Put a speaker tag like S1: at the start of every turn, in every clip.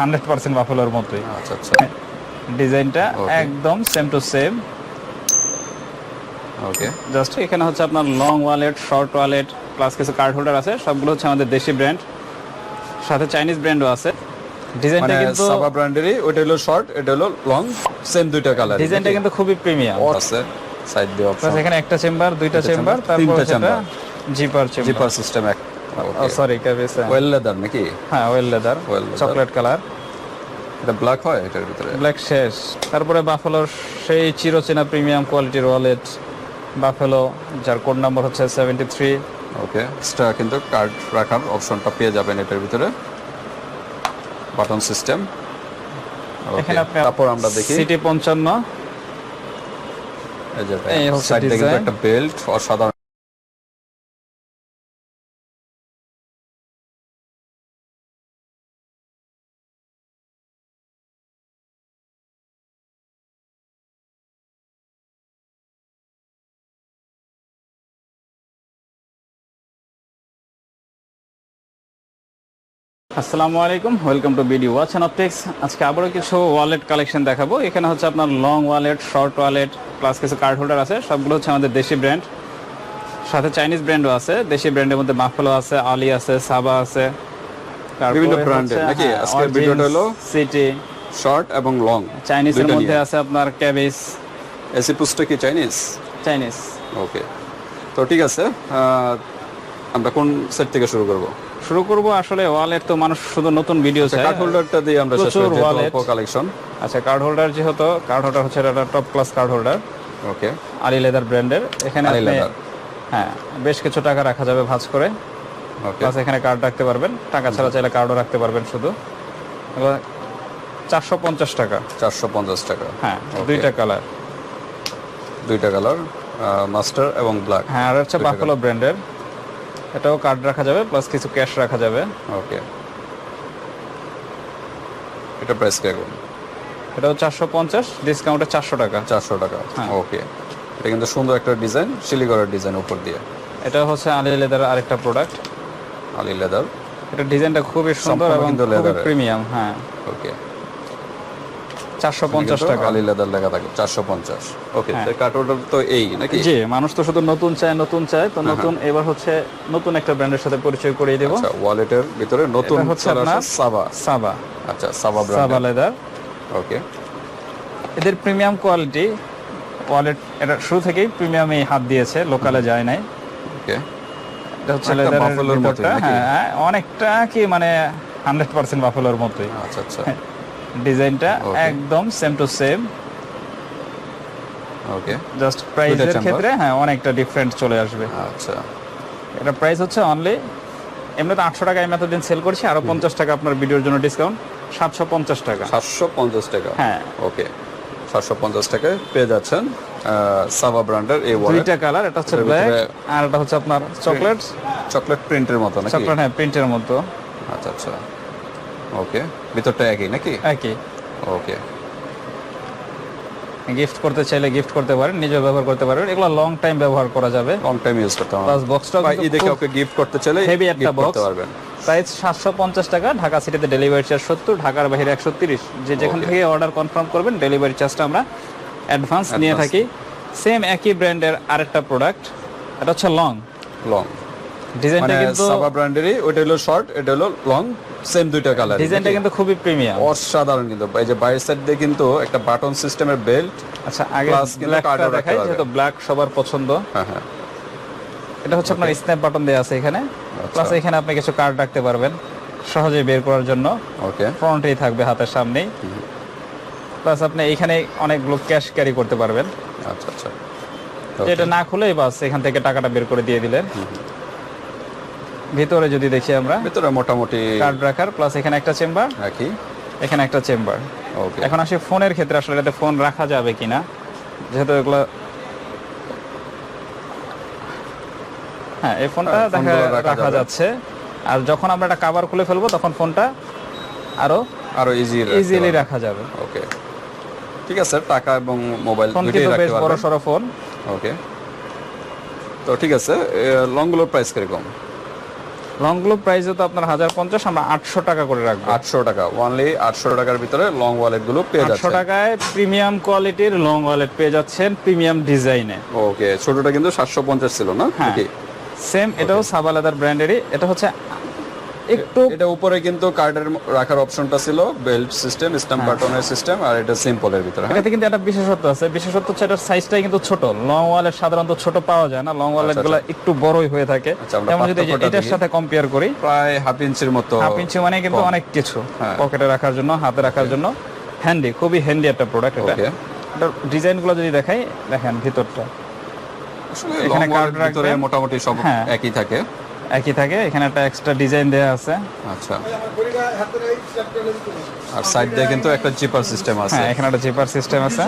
S1: Hundred percent বাফেলোর মতোই।
S2: আচ্ছা আচ্ছা।
S1: ডিজাইনটা একদম same to same
S2: okay
S1: just এখানে হচ্ছে আপনার long wallet short wallet plus কিছু কার্ড হোল্ডার আছে। সবগুলো হচ্ছে আমাদের দেশি ব্র্যান্ড সাথে চাইনিজ ব্র্যান্ডও আছে। ডিজাইনটা
S2: মানে
S1: কিন্তু
S2: সাবা ব্র্যান্ডেরই ওটা হলো শর্ট এটা হলো লং সেম দুইটা কালার
S1: ডিজাইনটা কিন্তু খুবই প্রিমিয়াম
S2: আছে সাইড দিয়ে অপশন
S1: এখানে একটা চেম্বার দুইটা চেম্বার তারপর জিপার চেম্বার
S2: জিপার সিস্টেম এক
S1: সরি ক্যাবেস
S2: ওয়েল লেদার নাকি
S1: হ্যাঁ ওয়েল লেদার চকলেট কালার
S2: এটা ব্ল্যাক হয় এটার ভিতরে
S1: ব্ল্যাক শেষ। তারপরে বাফেলোর সেই চিরচেনা প্রিমিয়াম কোয়ালিটির ওয়ালেট বাফেলো যার কোড নাম্বার হচ্ছে সেভেন্টি থ্রি
S2: ওকে এক্সট্রা কিন্তু কার্ড রাখার অপশনটা পেয়ে যাবেন এটার ভিতরে। বাটন সিস্টেম
S1: এখানে আপনি
S2: তারপর আমরা দেখি।
S1: সিটি পঞ্চান্ন।
S2: এই যে
S1: হচ্ছে
S2: সাইডে কিন্তু একটা বেল্ট অসাধারণ।
S1: আসসালামু আলাইকুম welcome to BD watch and optics আজকে আবারও কিছু ওয়ালেট কালেকশন দেখাবো। এখানে হচ্ছে আপনার long wallet short wallet plus কিছু কার্ড হোল্ডার আছে। সবগুলো হচ্ছে আমাদের দেশি ব্র্যান্ড সাথে চাইনিজ ব্র্যান্ডও আছে। দেশি ব্র্যান্ডের মধ্যে মাফলো আছে আলি আছে সাবা আছে।
S2: বিভিন্ন brand-এর নাকি? আজকের ভিডিওটা হলো
S1: সিটি
S2: শর্ট এবং লং
S1: চাইনিজের
S2: দুইটা
S1: মধ্যে আছে আপনার ক্যাবিস
S2: এসি পুস্টটা কি চাইনিজ
S1: চাইনিজ
S2: ওকে তো ঠিক আছে আমরা কোন সেট থেকে শুরু করব?
S1: শুরু করব। আসলে ওয়ালেট তো মানুষ শুধু নতুন ভিডিও চায়।
S2: কার্ড হোল্ডারটা দিয়ে আমরা শেষ
S1: প্রচুর
S2: করি কালেকশন
S1: আচ্ছা কার্ড হোল্ডার যেহেতু কার্ড হোল্ডার হচ্ছে এটা top class card holder
S2: okay
S1: Ali leather ব্র্যান্ডের এখানে
S2: আলি
S1: আপনি হ্যাঁ বেশ কিছু টাকা রাখা যাবে ভাঁজ করে।
S2: ওকে
S1: প্লাস এখানে কার্ড রাখতে পারবেন। টাকা ছাড়া চাইলে কার্ডও রাখতে পারবেন শুধু। চারশো পঞ্চাশ টাকা।
S2: চারশো পঞ্চাশ টাকা।
S1: হ্যাঁ দুইটা কালার
S2: দুইটা কালার মাস্টার এবং ব্ল্যাক
S1: হ্যাঁ আর হচ্ছে বাফেলো ব্র্যান্ডের এটাও কার্ড রাখা যাবে প্লাস কিছু ক্যাশ রাখা যাবে।
S2: ওকে এটা প্রাইস কেমন
S1: এটাও চারশো পঞ্চাশ ডিসকাউন্টে চারশো টাকা।
S2: চারশো টাকা।
S1: হ্যাঁ।
S2: ওকে এটা কিন্তু সুন্দর একটা ডিজাইন শিলিগড়ের ডিজাইন উপর দিয়ে।
S1: এটা হচ্ছে আলি লেদার আরেকটা প্রোডাক্ট
S2: আলি লেদার।
S1: এটা ডিজাইনটা খুবই সুন্দর এবং খুবই প্রিমিয়াম হ্যাঁ।
S2: ওকে
S1: চারশো পঞ্চাশ টাকা।
S2: আলি লেদার লেখা থাকে চারশো পঞ্চাশ। ওকে
S1: হ্যাঁ।
S2: কার্ড তো এই নাকি?
S1: জি মানুষ তো শুধু নতুন চায় নতুন চায় তো নতুন এবার হচ্ছে নতুন একটা ব্র্যান্ডের সাথে পরিচয় করিয়ে দেবো।
S2: ওয়ালেটের ভিতরে নতুন
S1: হচ্ছে আপনার
S2: সাবা
S1: সাবা
S2: আচ্ছা সাবা
S1: সাবা লেদার
S2: ওকে
S1: এদের প্রিমিয়াম কোয়ালিটি ওয়ালেট এটা শুরু থেকেই প্রিমিয়ামে হাত দিয়েছে লোকালে যায় নাই।
S2: ওকে
S1: এটা হচ্ছে লেদারের? হ্যাঁ অনেকটা কি মানে হান্ড্রেড পার্সেন্ট বাফেলোর মতোই।
S2: আচ্ছা আচ্ছা।
S1: ডিজাইনটা একদম same to same
S2: okay
S1: just প্রাইসের? ক্ষেত্রে হ্যাঁ অনেকটা ডিফারেন্ট চলে আসবে।
S2: আচ্ছা।
S1: এটা প্রাইস হচ্ছে অনলি এমনিতে আটশো টাকা আমি এতদিন সেল করছি আরও পঞ্চাশ টাকা আপনার ভিডিওর জন্য ডিসকাউন্ট সাতশো পঞ্চাশ টাকা।
S2: সাতশো পঞ্চাশ টাকা।
S1: হ্যাঁ।
S2: ওকে সাতশো পঞ্চাশ টাকায় পেয়ে যাচ্ছেন সাবা ব্র্যান্ডের এই ওয়ালেট
S1: দুইটা কালার এটা হচ্ছে ব্ল্যাক আর এটা হচ্ছে আপনার চকলেট
S2: চকলেট প্রিন্টের মতো নাকি?
S1: চকলেট হ্যাঁ প্রিন্টের মতো।
S2: আচ্ছা আচ্ছা। ওকে ভিতরটা একই নাকি?
S1: একই।
S2: ওকে
S1: গিফট করতে চাইলে গিফট করতে পারেন নিজেও ব্যবহার করতে পারবেন। এগুলো লং টাইম ব্যবহার করা যাবে।
S2: লং টাইম ইউজ করতে হবে।
S1: প্লাস বক্সটা
S2: বা ঈদে কাউকে গিফট করতে চাইলে
S1: হেভি একটা
S2: করতে পারবেন।
S1: প্রাইস সাতশো পঞ্চাশ টাকা ঢাকা সিটিতে ডেলিভারি চার্জ সত্তর ঢাকার বাইরে একশো তিরিশ। যে যেখান থেকে অর্ডার কনফার্ম করবেন ডেলিভারি চার্জটা আমরা অ্যাডভান্স নিয়ে থাকি। সেম একই ব্র্যান্ডের আরেকটা প্রোডাক্ট এটা হচ্ছে লং
S2: লং
S1: ডিজাইনটা
S2: মানে
S1: কিন্তু
S2: সাবা ব্র্যান্ডেরই ওটা হলো শর্ট এটা হলো লং সেম দুইটা কালার
S1: ডিজাইনটা কিন্তু খুবই প্রিমিয়াম
S2: অসাধারণ কিন্তু। এই যে বাইরের সাইড দিয়ে কিন্তু একটা বাটন সিস্টেমের বেল্ট
S1: আচ্ছা আগে
S2: Plus কিন্তু
S1: ব্ল্যাকটা দেখাই যেহেতু ব্ল্যাক সবার পছন্দ।
S2: হ্যাঁ হ্যাঁ।
S1: এটা হচ্ছে আপনার স্ন্যাপ বাটন দেওয়া আছে এখানে।
S2: আচ্ছা।
S1: প্লাস এখানে আপনি কিছু কার্ড রাখতে পারবেন সহজেই বের করার জন্য।
S2: ওকে
S1: ফ্রন্টেই থাকবে হাতের সামনেই। প্লাস আপনি এখানে অনেকগুলো ক্যাশ ক্যারি করতে পারবেন।
S2: আচ্ছা আচ্ছা।
S1: যেটা না খুলেই বাস এখান থেকে টাকাটা বের করে দিয়ে দিলেন। ভিতরে যদি দেখি আমরা
S2: ভিতরে মোটামুটি
S1: কার্ড রাখার প্লাস এখানে একটা চেম্বার
S2: একই
S1: এখানে একটা চেম্বার
S2: ওকে
S1: এখন আসি ফোনের ক্ষেত্রে আসলে এটাতে ফোন রাখা যাবে কিনা? যেহেতু এগুলো হ্যাঁ এই ফোনটা
S2: হ্যাঁ,
S1: দেখা
S2: রাখা
S1: রাখা যাচ্ছে। আর যখন আমরা একটা কভার খুলে ফেলব তখন ফোনটা আরও
S2: আরও ইজি
S1: ইজিলি রাখা যাবে।
S2: ওকে ঠিক আছে টাকা এবং মোবাইল দুটোই রাখতে
S1: বেশ বড়
S2: পারবেন
S1: সড়ো ফোন
S2: ওকে তো ঠিক আছে লং লংগুলোর প্রাইস কীরকম?
S1: লংগুলো প্রাইসে তো আপনার হাজার পঞ্চাশ আমরা আটশো টাকা করে রাখব।
S2: আটশো টাকা অনলি আটশো টাকার ভিতরে লং ওয়ালেটগুলো পেয়ে
S1: আটশো
S2: যাচ্ছে
S1: টাকায় প্রিমিয়াম কোয়ালিটির লং ওয়ালেট পেয়ে যাচ্ছেন প্রিমিয়াম ডিজাইনে
S2: ওকে ছোটটা কিন্তু সাতশো পঞ্চাশ ছিল না?
S1: হ্যাঁ। সেম এটাও সাবালাদার ব্র্যান্ডেরই এটা হচ্ছে একটু
S2: এটা উপরে কিন্তু কার্ডের রাখার অপশনটা ছিল বেল্ট সিস্টেম স্ট্যাম্প বাটনের সিস্টেম আর এটা সিম্পলের ভিতরে হ্যাঁ।
S1: এটাতে কিন্তু একটা বিশেষত্ব আছে। বিশেষত্ব হচ্ছে এটার সাইজটাই কিন্তু ছোট। লং ওয়ালেট সাধারণত ছোট পাওয়া যায় না। লং ওয়ালেটগুলো একটু বড়ই হয়ে থাকে।
S2: আচ্ছা,
S1: যেমন যদি এটার সাথে কম্পেয়ার করি
S2: প্রায় হাফ ইঞ্চির মতো
S1: হাফ ইঞ্চি মানে কিন্তু অনেক কিছু।
S2: হ্যাঁ।
S1: পকেটে রাখার জন্য হাতে রাখার জন্য হ্যান্ডি খুবই হ্যান্ডি একটা প্রোডাক্ট এটা। এটার ডিজাইনগুলো যদি দেখাই দেখেন ভিতরটা। এখানে কার্ড
S2: ভিতরে মোটামুটি সব
S1: হ্যাঁ।
S2: একই থাকে।
S1: একই থাকে এখানে একটা এক্সট্রা ডিজাইন দেওয়া আছে।
S2: আচ্ছা। আর সাইড দিয়ে কিন্তু একটা জিপার সিস্টেম আছে।
S1: হ্যাঁ এখানে একটা জিপার সিস্টেম আছে।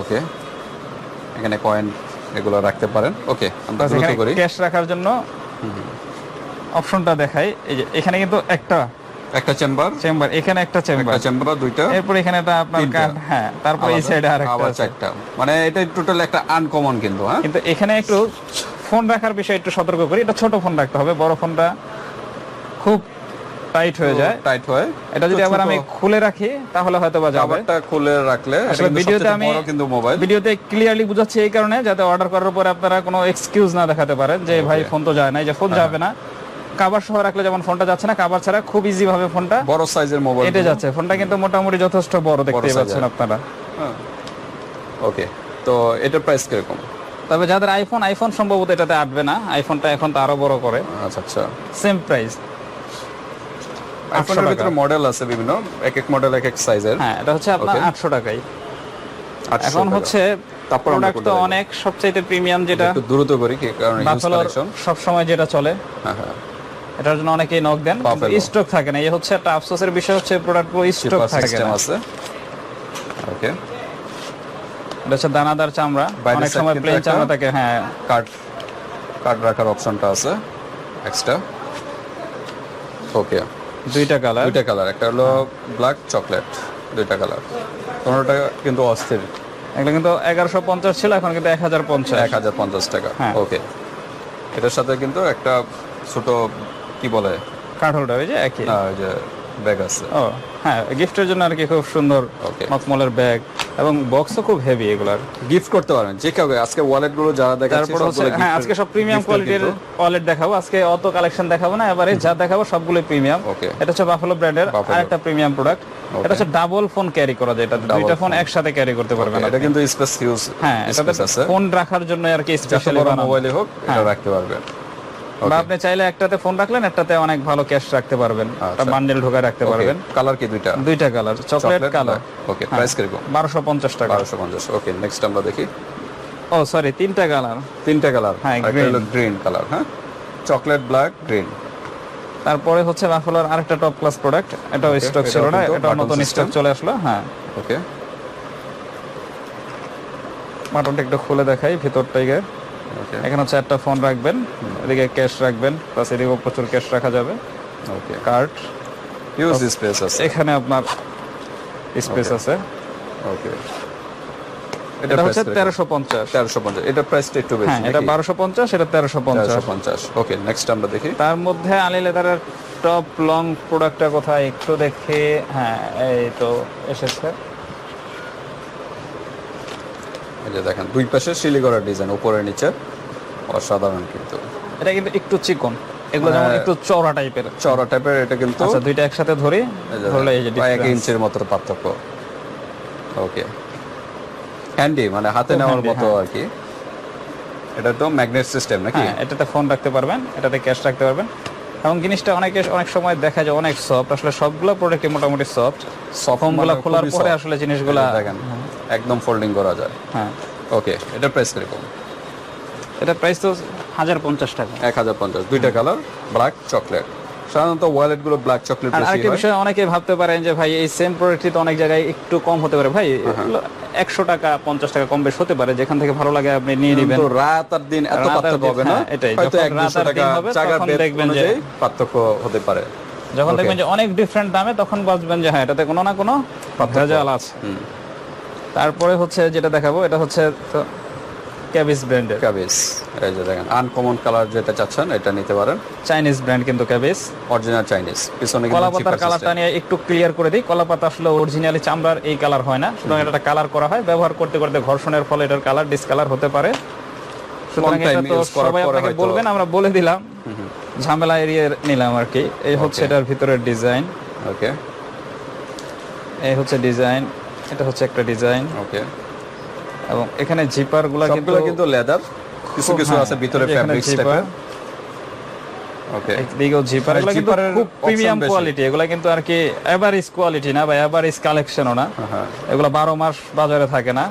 S2: ওকে এখানে কয়েন এগুলো রাখতে পারেন। ওকে আমরা দ্রুত করি।
S1: ক্যাশ রাখার জন্য অপশনটা দেখাই। এই যে এখানে কিন্তু একটা
S2: একটা চেম্বার
S1: চেম্বার এখানে একটা চেম্বার
S2: একটা চেম্বার দুইটা।
S1: এরপর এখানে একটা আপনার কার্ড হ্যাঁ তারপর এই সাইডে আরেকটা
S2: আবার চারটা। মানে এটা টোটাল একটা আনকমন কিন্তু হ্যাঁ?
S1: কিন্তু এখানে একটু ফোন রাখার বিষয়ে একটু সতর্ক করি। এটা ছোট ফোন রাখতে হবে বড় ফোনটা খুব টাইট হয়ে যায়।
S2: টাইট হয়।
S1: এটা যদি আবার আমি খুলে রাখি তাহলে হয়তো বা যাবে।
S2: কভারটা খুলে রাখলে
S1: আসলে ভিডিওতে আমি
S2: বড় কিন্তু মোবাইল
S1: ভিডিওতে ক্লিয়ারলি বুঝাচ্ছি এই কারণে যাতে অর্ডার করার পরে আপনারা কোনো এক্সকিউজ না দেখাতে পারেন যে ভাই ফোন তো যায় না। যে ফোন যাবে না। কাভার সহ রাখলে যেমন ফোনটা যাচ্ছে না কাভার ছাড়া খুব ইজি ভাবে ফোনটা
S2: বড় সাইজের মোবাইল
S1: এটা যাচ্ছে। ফোনটা কিন্তু মোটামুটি যথেষ্ট বড় দেখতে পাচ্ছেন। আপনারা।
S2: ওকে তো এটার প্রাইস কীরকম?
S1: তবে যাদের আইফোন আইফোন সম্ভবত এটাতে আটবে না। আইফোনটা এখন তো আরও বড় করে।
S2: আচ্ছা আচ্ছা।
S1: সেম প্রাইস
S2: আইফোনের ভিতরে মডেল আছে বিভিন্ন। এক এক মডেল এক এক সাইজের
S1: হ্যাঁ এটা হচ্ছে আপনার
S2: Okay.
S1: আটশো টাকাই
S2: 800
S1: এখন হচ্ছে
S2: তারপর
S1: প্রোডাক্ট তো অনেক সবচাইতে প্রিমিয়াম যেটা।
S2: একটু দ্রুত করি কি কারণ ইউজ কালেকশন
S1: সব সময় যেটা চলে।
S2: হ্যাঁ হ্যাঁ।
S1: এটার জন্য অনেকেই নক দেন। স্টক থাকে না। এই হচ্ছে একটা আফসোসের বিষয় হচ্ছে প্রোডাক্টগুলো স্টক থাকে না।
S2: আছে। ওকে
S1: এটা হচ্ছে দানাদার চামড়া অনেক সময় প্লেন চামড়া থাকে হ্যাঁ।
S2: কার্ড কার্ড রাখার অপশনটা আছে এক্সট্রা ওকে
S1: দুইটা কালার
S2: দুইটা কালার একটা হলো ব্ল্যাক চকলেট দুইটা কালার কোনোটা কিন্তু অস্থির।
S1: এগুলো কিন্তু এগারোশো পঞ্চাশ ছিল এখন কিন্তু এক হাজার পঞ্চাশ
S2: এক হাজার পঞ্চাশ টাকা।
S1: হ্যাঁ।
S2: ওকে এটার সাথে কিন্তু একটা ছোট কি বলে?
S1: কার্ড হোল্ডার ওই যে একই।
S2: ওই যে ব্যাগ আছে।
S1: ও হ্যাঁ গিফটের জন্য আর কি খুব সুন্দর. মখমলের ব্যাগ এবং বক্সও খুব হেভি এগুলার।
S2: গিফট করতে পারবেন যে কাউকে আজকে ওয়ালেটগুলো যারা দেখাচ্ছি সবগুলো
S1: হ্যাঁ আজকে সব প্রিমিয়াম কোয়ালিটির ওয়ালেট দেখাবো। আজকে অত কালেকশন দেখাবো না এবারে যা দেখাবো সবগুলো প্রিমিয়াম. এটা হচ্ছে বাফালো ব্র্যান্ডের
S2: Buffalo।
S1: আরেকটা প্রিমিয়াম প্রোডাক্ট এটা হচ্ছে ডাবল ফোন ক্যারি করা যায়। এটা দুইটা ফোন একসাথে ক্যারি করতে পারবেন
S2: এটা কিন্তু স্পেস হিউজ
S1: হ্যাঁ
S2: আছে।
S1: ফোন রাখার জন্য আর কি স্পেশালি
S2: মোবাইলে হোক এটা
S1: হ্যাঁ।
S2: রাখতে পারবেন।
S1: বা আপনি চাইলে একটাতে ফোন রাখলেন একটাতে অনেক ভালো ক্যাশ রাখতে পারবেন একটা
S2: আচ্ছা।
S1: বান্ডেল ঢোকায় রাখতে পারবেন।
S2: কালার কি দুইটা?
S1: দুইটা colour chocolate colour
S2: okay price কীরকম
S1: বারোশো পঞ্চাশ টাকা।
S2: বারোশো পঞ্চাশ ওকে নেক্সট আমরা দেখি।
S1: ও সরি তিনটা কালার
S2: তিনটা কালার
S1: হ্যাঁ,
S2: একটা গ্রিন কালার হ্যাঁ? চকলেট ব্ল্যাক গ্রিন
S1: তারপরে হচ্ছে বাফালোর আরেকটা টপ ক্লাস প্রোডাক্ট এটাও স্টক ছিল না
S2: button
S1: নতুন স্টক চলে আসলো হ্যাঁ।
S2: ওকে
S1: বাটনটা একটু খুলে দেখাই ভিতরটা গিয়ে।
S2: ওকে
S1: এখানে হচ্ছে একটা ফোন রাখবেন এদিকে ক্যাশ রাখবেন প্লাস এদিকেও প্রচুর ক্যাশ রাখা যাবে।
S2: ওকে
S1: কার্ড
S2: হিউজ স্পেস আছে।
S1: এখানে আপনার স্পেস আছে।
S2: ওকে
S1: এটা হচ্ছে তেরোশো পঞ্চাশ।
S2: তেরোশো পঞ্চাশ। এটা প্রাইসটা একটু বেশি
S1: হ্যাঁ এটা বারোশো পঞ্চাশ এটা তেরোশো পঞ্চাশ।
S2: তেরোশো পঞ্চাশ। ওকে নেক্সট আমরা দেখি।
S1: তার মধ্যে আলি লেদারের টপ লং প্রোডাক্টটা কোথায় একটু দেখে হ্যাঁ এই তো এসেছে।
S2: এই যে দেখেন দুই পাশে শিলি করার ডিজাইন উপরে নিচে। অসাধারণ কিন্তু।
S1: এটা কিন্তু একটু চিকন। এগুলো যেমন
S2: মানে-
S1: একটু চওড়া টাইপের।
S2: চড়া টাইপের এটা কিন্তু
S1: আচ্ছা দুইটা একসাথে ধরি ধরলে এই যে
S2: প্রায় এক। ইঞ্চির মতো পার্থক্য। ওকে হ্যান্ডি মানে হাতে নেওয়ার মতো
S1: হ্যাঁ।
S2: আর কি এটা তো ম্যাগনেট সিস্টেম নাকি?
S1: হ্যাঁ এটাতে ফোন রাখতে পারবেন এটাতে ক্যাশ রাখতে পারবেন। এবং জিনিসটা অনেকে অনেক সময় দেখা যায় অনেক সফট আসলে সবগুলো প্রোডাক্টই মোটামুটি সফট ফোনগুলো
S2: মানে
S1: খোলার পরে আসলে জিনিসগুলা
S2: দেখেন একদম ফোল্ডিং করা যায়।
S1: হ্যাঁ।
S2: ওকে এটা প্রাইস কীরকম
S1: এটা প্রাইস তো হাজার পঞ্চাশ টাকা।
S2: এক হাজার পঞ্চাশ দুইটা কালার ব্ল্যাক চকলেট সাধারণত ওয়ালেটগুলো ব্ল্যাক চকলেট
S1: আর আরেকটা
S2: হয়।
S1: বিষয় অনেকে ভাবতে পারেন যে ভাই এই সেম প্রোডাক্টটি তো অনেক জায়গায় একটু কম হতে পারে। ভাই
S2: হ্যাঁ,
S1: একশো টাকা পঞ্চাশ টাকা কম বেশ হতে পারে। যেখান থেকে ভালো লাগে আপনি নিয়ে নেবেন।
S2: রাত আর দিন এত পার্থক্য হবে না।
S1: হ্যাঁ, এটাই।
S2: হয়তো এক দুশো টাকা
S1: দেখবেন যে-
S2: পার্থক্য হতে পারে।
S1: যখন দেখবেন যে অনেক ডিফারেন্ট দামে তখন বুঝবেন যে হ্যাঁ এটাতে কোনো না কোনো ভেজাল আছে। তারপরে হচ্ছে যেটা দেখাবো এটা হচ্ছে ব্র্যান্ডের
S2: এই যে দেখেন আনকমন কালার যেটা চাচ্ছেন এটা নিতে পারেন।
S1: চাইনিজ ব্র্যান্ড কিন্তু
S2: অরিজিনাল চাইনিজ পিছনে
S1: কালারটা নিয়ে একটু ক্লিয়ার করে দিই। আসলে অরিজিনালি চামড়ার এই কালার হয় না সুতরাং এটা কালার করা হয়। ব্যবহার করতে করতে ঘর্ষণের ফলে এটার কালার ডিসকালার হতে পারে। সুতরাং এটা তো সবাই আপনাকে বলবেন আমরা বলে দিলাম। ঝামেলা এড়িয়ে নিলাম আর কি। এই হচ্ছে এটার ভিতরের ডিজাইন
S2: ওকে
S1: এই হচ্ছে ডিজাইন এটা হচ্ছে একটা ডিজাইন
S2: ওকে
S1: এবং এখানে জিপারগুলা কিন্তু
S2: কিন্তু লেদার কিছু কিছু
S1: হ্যাঁ,
S2: আছে ভিতরে ফ্যাব্রিক্স টাইপের ওকে
S1: জিপার খুব প্রিমিয়াম কোয়ালিটি এগুলো কিন্তু আর কি এভারেজ কোয়ালিটি না বা এভারেজ কালেকশনও না।
S2: হ্যাঁ
S1: এগুলো বারো মাস বাজারে থাকে না।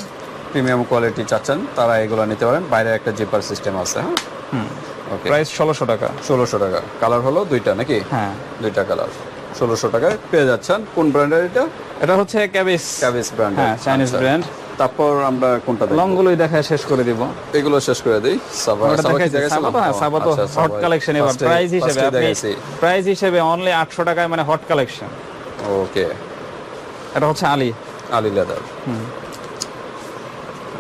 S2: প্রিমিয়াম কোয়ালিটি চাচ্ছেন তারা এগুলো নিতে পারেন। বাইরে একটা জিপার সিস্টেম আছে হ্যাঁ?
S1: হুম।
S2: ওকে
S1: প্রাইস ষোলোশো টাকা।
S2: ষোলোশো টাকা। কালার হলো দুইটা নাকি?
S1: হ্যাঁ।
S2: দুইটা কালার ষোলোশো টাকায় পেয়ে যাচ্ছেন। কোন ব্র্যান্ডের এটা?
S1: এটা হচ্ছে ক্যাবিস
S2: ক্যাবিস ব্র্যান্ড
S1: হ্যাঁ চাইনিজ ব্র্যান্ড
S2: তারপর আমরা কোনটা দেখব?
S1: লং গুলোই দেখায় শেষ করে দিব।
S2: এগুলো শেষ করে দেই। সাবা
S1: তো হ্যাঁ
S2: ও,
S1: সাবা তো
S2: আচ্ছা,
S1: হট কালেকশন এবার। প্রাইস হিসেবে আপনি প্রাইস হিসেবে অনলি আটশো টাকায় মানে হট কালেকশন
S2: ওকে।
S1: এটা হচ্ছে আলি।
S2: আলি লেদার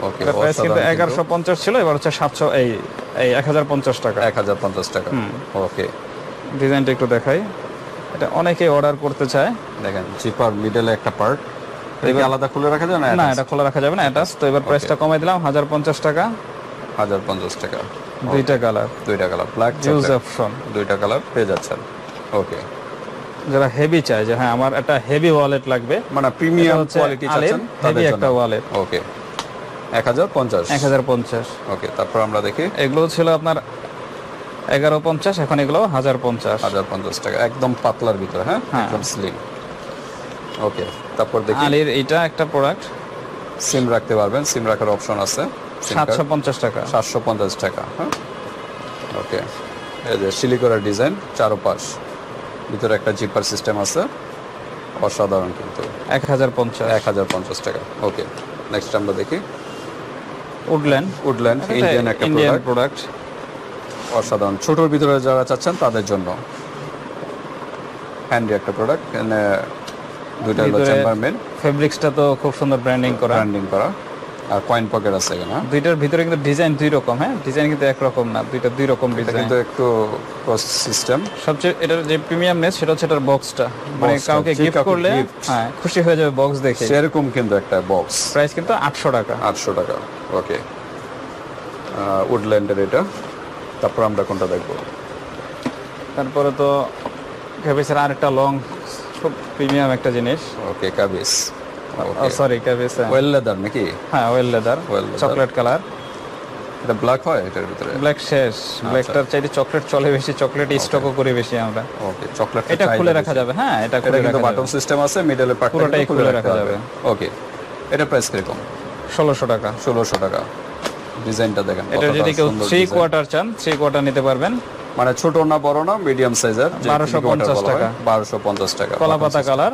S2: ওকে
S1: এটা প্রাইস কিন্তু এগারোশো পঞ্চাশ ছিল এবার হচ্ছে সাতশো এই টাকা।
S2: এক হাজার পঞ্চাশ টাকা। ওকে।
S1: ডিজাইনটা একটু দেখাই। এটা অনেকে অর্ডার করতে চায়।
S2: দেখেন জিপার মিডলে একটা পার্ট এটা আলাদা খুলে রাখা যায় না
S1: না এটা খোলা রাখা যাবে না এটা তো এবার প্রাইসটা কমাই দিলাম হাজার পঞ্চাশ টাকা।
S2: হাজার পঞ্চাশ টাকা।
S1: দুইটা কালার
S2: দুইটা কালার ব্ল্যাক
S1: ইউজ অপশন
S2: দুইটা কালার পেয়ে যাচ্ছেন। ওকে
S1: যারা হেভি চায় যে হ্যাঁ আমার একটা হেভি ওয়ালেট লাগবে।
S2: মানে প্রিমিয়াম কোয়ালিটি চাচ্ছেন
S1: হেভি একটা ওয়ালেট
S2: ওকে এক হাজার পঞ্চাশ।
S1: এক হাজার পঞ্চাশ।
S2: ওকে তারপর আমরা দেখি।
S1: এগুলো ছিল আপনার এগারো পঞ্চাশ এখন এগুলো হাজার পঞ্চাশ।
S2: হাজার পঞ্চাশ টাকা একদম পাতলার ভিতরে হ্যাঁ?
S1: হ্যাঁ।
S2: একদম স্লিম ওকে তারপর দেখি।
S1: আলির এইটা একটা প্রোডাক্ট
S2: সিম রাখতে পারবেন সিম রাখার অপশন আছে
S1: সাতশো পঞ্চাশ টাকা।
S2: সাতশো পঞ্চাশ টাকা হ্যাঁ? ওকে এই যে শিলিকরার ডিজাইন চারোপাশ। ভিতরে একটা জিপার সিস্টেম আছে অসাধারণ কিন্তু।
S1: এক হাজার পঞ্চাশ।
S2: এক হাজার পঞ্চাশ টাকা ওকে নেক্সট আমরা দেখি।
S1: উডল্যান্ড
S2: উডল্যান্ড ইন্ডিয়ান একটা
S1: ইন্ডিয়ান
S2: প্রোডাক্ট
S1: প্রোডাক্ট
S2: অসাধারণ। ছোটোর ভিতরে যারা চাচ্ছেন তাদের জন্য। হ্যান্ডি একটা প্রোডাক্ট দুইটা হলো
S1: ফেব্রিক্সটা তো খুব সুন্দর ব্র্যান্ডিং করা।
S2: ব্র্যান্ডিং করা। আর কয়েন পকেট আছে এখানে?
S1: দুইটার ভিতরে কিন্তু ডিজাইন দুই রকম হ্যাঁ? ডিজাইন কিন্তু একরকম না দুইটা দুই রকম ডিজাইন
S2: কিন্তু একটু ক্রস সিস্টেম
S1: সবচেয়ে এটার যে প্রিমিয়ামনেস সেটা হচ্ছে এটার বক্সটা মানে কাউকে গিফট করলে হ্যাঁ খুশি হয়ে যাবে বক্স দেখে।
S2: সেরকম কিন্তু একটা বক্স
S1: প্রাইস কিন্তু আটশো টাকা।
S2: আটশো টাকা ওকে উডল্যান্ডের এটা। তারপর আমরা কোনটা দেখব?
S1: তারপরে তো ক্যাবেসের আরেকটা লং খুব প্রিমিয়াম একটা জিনিস।
S2: ওকে কাবিস
S1: সরি ক্যাবেস
S2: ওয়েল লেদার নাকি?
S1: হ্যাঁ ওয়েল লেদার চকলেট কালার
S2: এটা ব্ল্যাক হয় এটার ভিতরে?
S1: ব্ল্যাক শেষ।
S2: আচ্ছা।
S1: ব্ল্যাকটার চাইতে চকলেট চলে বেশি চকলেট স্টকও করি বেশি আমরা।
S2: ওকে চকলেট
S1: এটা খুলে রাখা যাবে হ্যাঁ এটা খুলে
S2: কিন্তু
S1: রাখা
S2: বাটন সিস্টেম আছে মিডলে
S1: পুরোটাই খুলে রাখা যাবে।
S2: ওকে এটা প্রাইস কীরকম?
S1: ষোলোশো টাকা।
S2: ষোলোশো টাকা। ডিজাইনটা দেখেন
S1: এটা যদি কেউ
S2: সুন্দর
S1: থ্রি
S2: design।
S1: কোয়ার্টার চান থ্রি কোয়ার্টার নিতে পারবেন।
S2: মানে ছোট না বড় না মিডিয়াম সাইজের
S1: 1250 টাকা।
S2: বারোশো পঞ্চাশ টাকা
S1: কলা পাতা কালার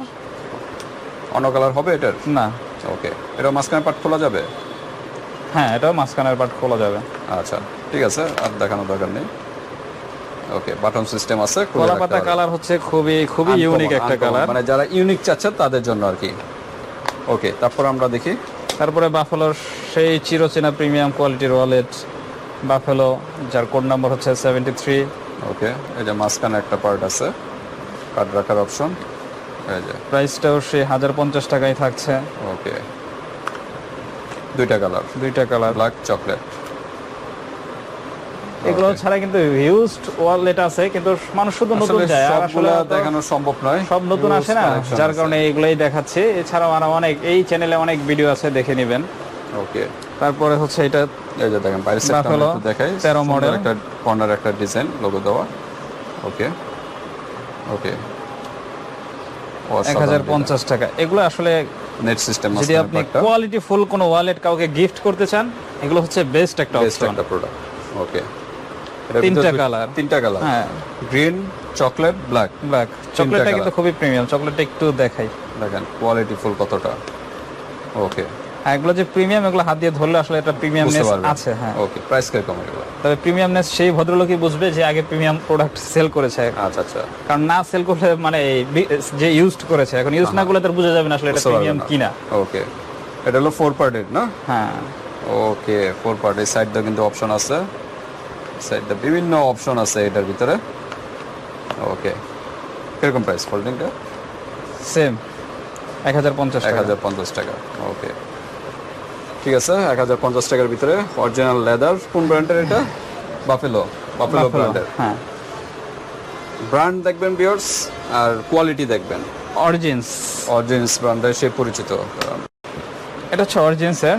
S2: অন্য কালার হবে এটার?
S1: না।
S2: ওকে এটা মাঝখানে পার্ট খোলা যাবে?
S1: হ্যাঁ এটাও মাঝখানের পার্ট খোলা যাবে।
S2: আচ্ছা ঠিক আছে আর দেখানোর দরকার নেই। ওকে বাটন সিস্টেম আছে
S1: কলা পাতা কালার হচ্ছে খুবই খুবই ইউনিক একটা কালার
S2: মানে যারা ইউনিক চাচ্ছেন তাদের জন্য আর কি। ওকে তারপর আমরা দেখি।
S1: তারপরে বাফেলোর সেই চিরচেনা প্রিমিয়াম কোয়ালিটির ওয়ালেট বাফেলো যার কোড নাম্বার হচ্ছে সেভেন্টি থ্রি
S2: ওকে এই যে মাঝখানে একটা পার্ট আছে। কার্ড রাখার অপশন এই যে।
S1: প্রাইসটাও সেই হাজার পঞ্চাশ টাকায় থাকছে।
S2: ওকে দুইটা কালার
S1: দুইটা কালার
S2: ব্ল্যাক চকলেট
S1: এগুলো ছাড়া কিন্তু হিউজড ওয়ালেট আছে কিন্তু মানুষ শুধু নতুন যায়। আর আসলে
S2: দেখানো সম্ভব নয়।
S1: সব নতুন আসে না যার কারণে এইগুলাই দেখাচ্ছি। এছাড়াও আরও অনেক এই চ্যানেলে অনেক ভিডিও আছে দেখে নেবেন।
S2: ওকে
S1: তারপরে হচ্ছে এটা
S2: এই যে দেখেন সাইডটা দেখাই।
S1: 13
S2: সুন্দর
S1: model।
S2: একটা কর্নার একটা ডিজাইন লোগো দেওয়া। ওকে ওকে
S1: এক হাজার পঞ্চাশ টাকা। এগুলো আসলে
S2: নেট সিস্টেম
S1: যদি আপনি কোয়ালিটি ফুল কোনো ওয়ালেট কাউকে গিফট করতে চান এগুলো হচ্ছে বেস্ট একটা
S2: বেস্ট একটা প্রোডাক্ট ওকে
S1: তিনটা colour।
S2: তিনটা কালার
S1: হ্যাঁ।
S2: গ্রিন চকলেট ব্ল্যাক
S1: ব্ল্যাক চকলেটটা কিন্তু খুবই প্রিমিয়াম চকলেটটা একটু দেখাই।
S2: দেখেন কোয়ালিটি ফুল কতটা। ওকে
S1: হ্যাঁ এগুলো যে প্রিমিয়াম এগুলো হাত দিয়ে ধরলে আসলে
S2: বুঝতে
S1: প্রিমিয়ামনেস আছে হ্যাঁ।
S2: ওকে প্রাইস কীরকম এগুলো?
S1: তবে প্রিমিয়ামনেস সেই ভদ্রলোকই বুঝবে যে আগে প্রিমিয়াম প্রোডাক্ট সেল করেছে।
S2: আচ্ছা আচ্ছা।
S1: কারণ না সেল করলে মানে যে ইউজড করেছে এখন ইউজ না করলে তার বোঝা যাবে না আসলে এটা প্রিমিয়াম কিনা।
S2: ওকে এটা হলো ফোর পার্টেড না?
S1: হ্যাঁ।
S2: ওকে ফোর পার্টি সাইড দিয়ে কিন্তু অপশন আছে। সাইড দিয়ে বিভিন্ন অপশন আছে এটার ভিতরে। ওকে কীরকম প্রাইস ফোল্ডিংটা
S1: সেম এক হাজার পঞ্চাশ
S2: এক হাজার পঞ্চাশ টাকা। ওকে ঠিক আছে এক হাজার পঞ্চাশ টাকার ভিতরে অরিজিনাল লেদার কোন ব্র্যান্ডের এটা? বাফেলো বাফেলো ব্র্যান্ডের
S1: হ্যাঁ।
S2: ব্র্যান্ড দেখবেন বিয়ার্স আর কোয়ালিটি দেখবেন।
S1: অরিজিনস
S2: অরিজিনস ব্র্যান্ডের সে পরিচিত।
S1: এটা হচ্ছে অরিজিনস অরিজিনসের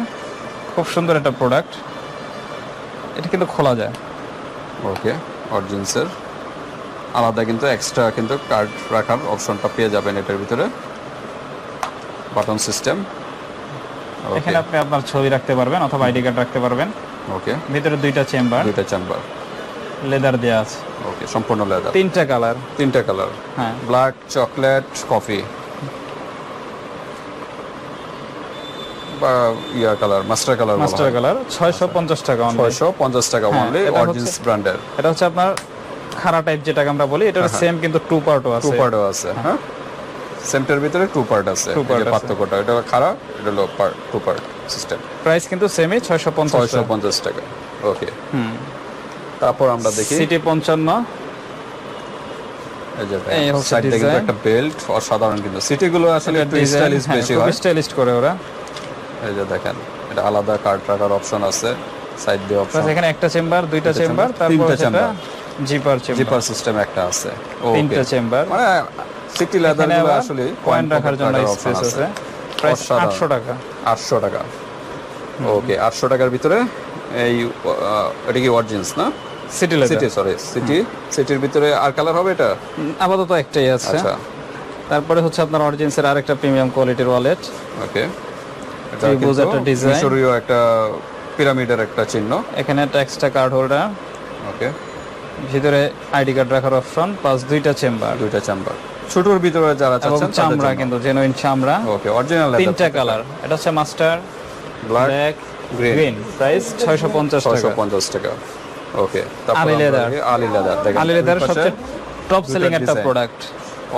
S1: খুব সুন্দর একটা প্রোডাক্ট এটা কিন্তু খোলা যায়।
S2: ওকে অরিজিনসের আলাদা কিন্তু এক্সট্রা কিন্তু কার্ড রাখার অপশনটা পেয়ে যাবেন এটার ভিতরে। বাটন সিস্টেম
S1: এখানে আপনি আপনার ছবি রাখতে পারবেন অথবা আইডি কার্ড রাখতে পারবেন।
S2: ওকে
S1: ভিতরে দুইটা চেম্বার।
S2: দুইটা চেম্বার।
S1: লেদার দেওয়া আছে।
S2: ওকে সম্পূর্ণ লেদার।
S1: তিনটা কালার।
S2: তিনটা কালার।
S1: হ্যাঁ।
S2: ব্ল্যাক চকলেট কফি বা ইয়া colour master colour
S1: master colour ছয়শো পঞ্চাশ টাকা only।
S2: ছয়শো পঞ্চাশ টাকা
S1: হ্যাঁ,
S2: অনলি
S1: এটা হচ্ছে-
S2: অরিজিনস ব্র্যান্ডের
S1: এটা হচ্ছে আপনার খাড়া টাইপ যেটাকে আমরা বলি এটার সেম কিন্তু টু পার্টও
S2: টু
S1: আছে
S2: পার্টও আছে হ্যাঁ। সেমটার ভিতরে টু পার্ট আছে। যে
S1: আছে।
S2: পার্থক্যটা এটা খারাপ এটা হলো part two part system
S1: price কিন্তু সেমই ছয়শো পঞ্চাশ
S2: ছয়শো পঞ্চাশ টাকা ওকে হুম। তারপর আমরা দেখি।
S1: সিটি পঞ্চান্ন।
S2: একটা বেল্ট অসাধারণ কিন্তু। সিটিগুলো আসলে একটু স্টাইলিশ
S1: হ্যাঁ,
S2: বেশি হয়।
S1: স্টাইলিশ করে ওরা।
S2: এই যে দেখেন এটা আলাদা কার্ড রাখার অপশন আছে সাইড দিয়ে অপশন
S1: এখানে একটা চেম্বার দুইটা চেম্বার তারপর জিপার চেম্বার
S2: জিপার সিস্টেম একটা আছে
S1: তিনটা চেম্বার
S2: মানে সিটি
S1: লেদারগুলো
S2: আসলে
S1: কয়েন রাখার জন্য স্পেস আছে। প্রাইস
S2: অসাধারণ।
S1: আটশো টাকা।
S2: আটশো টাকা। ওকে আটশো টাকার ভিতরে এই এটা কি অরিজিনস না?
S1: সিটি
S2: সিটি সরি সিটি সিটির ভিতরে আর কালার হবে এটা?
S1: আপাতত একটাই আছে।
S2: আচ্ছা।
S1: তারপরে হচ্ছে আপনার অরিজিনসের আরেকটা প্রিমিয়াম কোয়ালিটির ওয়ালেট
S2: ওকে। এটা
S1: একটা।
S2: মিশরীয় একটা পিরামিডের একটা চিহ্ন।
S1: এখানে একটা এক্সট্রা কার্ড হোল্ডার
S2: ওকে।
S1: ভিতরে আইডি কার্ড রাখার অপশন প্লাস দুইটা চেম্বার।
S2: দুইটা চেম্বার। ছোটর ভিতরে যারা চাচ্ছেন
S1: চামড়া কিন্তু জেনুইন চামড়া।
S2: ওকে অরিজিনাল
S1: তিনটা কালার এটা হচ্ছে মাস্টার
S2: ব্ল্যাক
S1: গ্রিন প্রাইস ছয়শো পঞ্চাশ
S2: ছয়শো
S1: টাকা
S2: পঞ্চাশ টাকা। ওকে তারপর
S1: আলি leather।
S2: আলি লেদার দেখেন।
S1: আলি লেদার সবচেয়ে টপ সেলিং একটা প্রোডাক্ট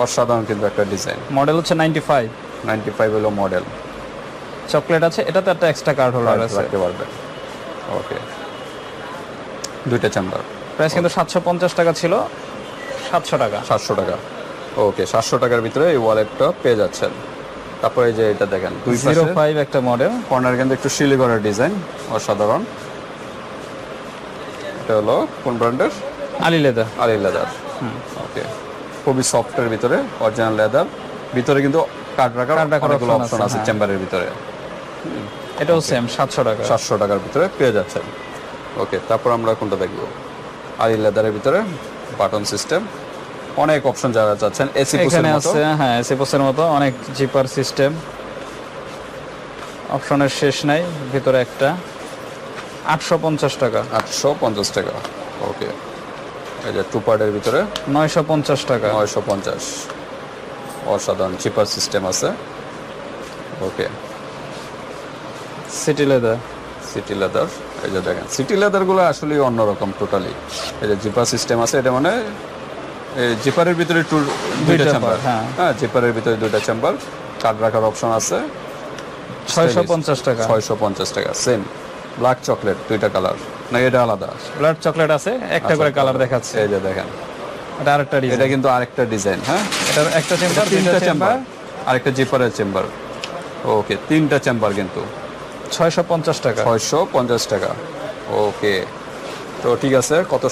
S2: অসাধারণ কিন্তু একটা ডিজাইন
S1: মডেল হচ্ছে নাইনটি ফাইভ
S2: নাইনটি ফাইভ হলো মডেল
S1: চকলেট আছে এটাতে একটা এক্সট্রা কার্ড হোল্ডার আছে।
S2: রাখতে পারবে। ওকে। দুইটা চেম্বার।
S1: প্রাইস কিন্তু সাতশো পঞ্চাশ টাকা ছিল। সাতশো টাকা।
S2: সাতশো টাকা। ওকে সাতশো টাকার ভিতরে এই ওয়ালেটটা পেয়ে যাচ্ছেন। তারপরে এই যে এটা দেখেন দুই
S1: জিরো ফাইভ একটা মডেল
S2: কর্নার কিন্তু একটু শিলিগড়ের ডিজাইন অসাধারণ। এটা হলো কোন ব্র্যান্ডের
S1: আলি লেদার
S2: আলি লেদার ওকে খুবই সফটের ভিতরে অরিজিনাল লেদার ভিতরে কিন্তু কাঠ রাখার অনেকগুলো অপশন
S1: আছে,
S2: আছে
S1: হ্যাঁ।
S2: চেম্বারের ভিতরে।
S1: এটাও সেম সাতশো টাকা।
S2: সাতশো টাকার ভিতরে পেয়ে যাচ্ছেন। ওকে তারপর আমরা কোনটা দেখব? আলি লেদারের ভিতরে বাটন সিস্টেম। অনেক অপশন যারা চাচ্ছেন এসি
S1: এখানে আছে হ্যাঁ এসি পোসের মতো অনেক জিপার সিস্টেম। অপশনের শেষ নাই ভিতরে একটা। আটশো পঞ্চাশ টাকা।
S2: আটশো পঞ্চাশ টাকা ওকে। এই যে টু পার্টের ভিতরে।
S1: নয়শো পঞ্চাশ টাকা।
S2: নয়শো পঞ্চাশ। অসাধারণ চিপার সিস্টেম আছে। Okay.
S1: City leather.
S2: City leather এই যে দেখেন সিটি লেদারগুলো আসলে অন্যরকম টোটালি এই যে জিপার সিস্টেম আছে এটা মানে জিপারের ভিতরে টু দুইটা
S1: দুইটা
S2: চেম্বার
S1: হ্যাঁ।
S2: হ্যাঁ জিপারের ভিতরে দুইটা চেম্বার কার্ড রাখার অপশন আছে।
S1: ছয়শো পঞ্চাশ টাকা।
S2: ছয়শো পঞ্চাশ টাকা সেম ব্ল্যাক চকলেট দুইটা কালার না এটা আলাদা।
S1: ব্লাড চকলেট আছে একটা করে কালার দেখাচ্ছে।
S2: এই যে দেখেন।
S1: এটা আরেকটা
S2: এটা কিন্তু আরেকটা ডিজাইন হ্যাঁ?
S1: এটার একটা চেম্বার
S2: তিনটা চেম্বার আরেকটা জিপারের চেম্বার ওকে তিনটা চেম্বার কিন্তু।
S1: ছয়শো পঞ্চাশ টাকা।
S2: ছয়শো পঞ্চাশ টাকা। ওকে। তো ঠিক আছে কত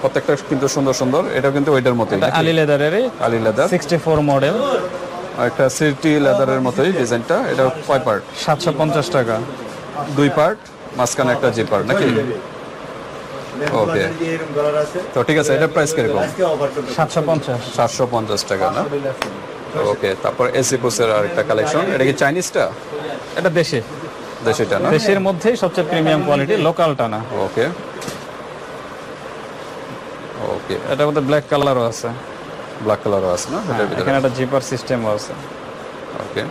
S2: প্রত্যেকটা কিন্তু সুন্দর সুন্দর। এটা কিন্তু ওইটার মতোই
S1: এটা আলি লেদারের
S2: Ali leather.
S1: Sixty four model.
S2: একটা সিটি লেদারের মতোই ডিজাইনটা। এটা কয় পার্ট?
S1: সাতশো পঞ্চাশ টাকা।
S2: দুই পার্ট মাঝখানে একটা জিপার নাকি? ওকে। তো ঠিক আছে এটার প্রাইস কীরকম?
S1: সাতশো পঞ্চাশ।
S2: সাতশো পঞ্চাশ টাকা না? ওকে তারপর এসি পোসের আর একটা কালেকশন এটা কি চাইনিজটা
S1: এটা দেশে।
S2: দেশিটা না
S1: দেশের মধ্যেই সবচেয়ে প্রিমিয়াম কোয়ালিটি লোকালটা না
S2: ওকে। ওকে
S1: এটার মধ্যে ব্ল্যাক কালারও আছে।
S2: ব্ল্যাক কালারও আছে না?
S1: এখানে একটা জিপার সিস্টেমও আছে।
S2: ওকে।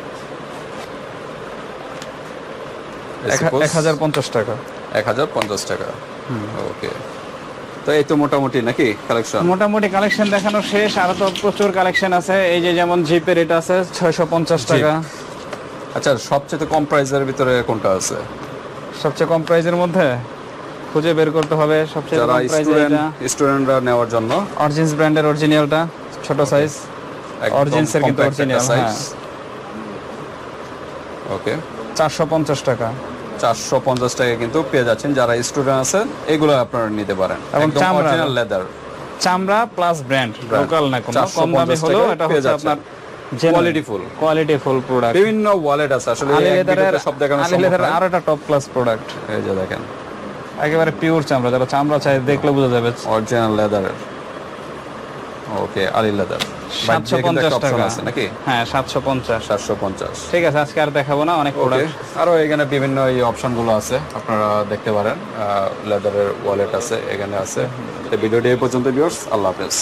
S1: এক হাজার পঞ্চাশ টাকা।
S2: এক হাজার পঞ্চাশ টাকা। ওকে। তো এই তো মোটামুটি নাকি কালেকশন
S1: মোটামুটি কালেকশন দেখানো শেষ। আরও তো প্রচুর কালেকশন আছে। এই যে যেমন জিপের এটা আছে ছয়শো পঞ্চাশ টাকা।
S2: আচ্ছা সবচেয়ে কম প্রাইসের ভিতরে কোনটা আছে?
S1: সবচেয়ে কম প্রাইজের মধ্যে খুঁজে বের করতে হবে সবচেয়ে কম প্রাইজে এটা।
S2: স্টুডেন্টরা নেওয়ার জন্য।
S1: অরিজিনস ব্র্যান্ডের অরিজিনালটা ছোট সাইজ Origins এর কিন্তু original, হ্যাঁ।
S2: ওকে
S1: চারশো পঞ্চাশ টাকা।
S2: চারশো পঞ্চাশ টাকা কিন্তু পেয়ে যাচ্ছেন যারা স্টুডেন্ট আছেন এগুলো আপনারা নিতে পারেন।
S1: এবং।
S2: অরিজিনাল লেদার
S1: চামড়া প্লাস ব্র্যান্ড লোকাল না কোনো। কম দামে হলেও এটা হচ্ছে আপনার
S2: Quality full।
S1: Quality full product
S2: বিভিন্ন ওয়ালেট আছে আসলে
S1: আলি
S2: এক
S1: লেদারের
S2: ভিডিওতে সব দেখানো সম্ভব
S1: আরও একটা টপ ক্লাস প্রোডাক্ট
S2: এই যে দেখেন।
S1: একেবারে পিওর চামড়া যারা চামড়া চাই দেখলে বোঝা যাবে।
S2: অরিজিনাল লেদারের ওকে আলি লেদার
S1: সাতশো পঞ্চাশ টাকা।
S2: আছে নাকি?
S1: হ্যাঁ সাতশো পঞ্চাশ।
S2: সাতশো পঞ্চাশ।
S1: ঠিক আছে আজকে আর দেখাবো না অনেক প্রোডাক্ট
S2: আরও এখানে বিভিন্ন এই অপশনগুলো আছে আপনারা দেখতে পারেন। লেদারের ওয়ালেট আছে এখানে আছে। তো ভিডিওটি এই পর্যন্ত ভিউয়ার্স আল্লাহ হাফেজ।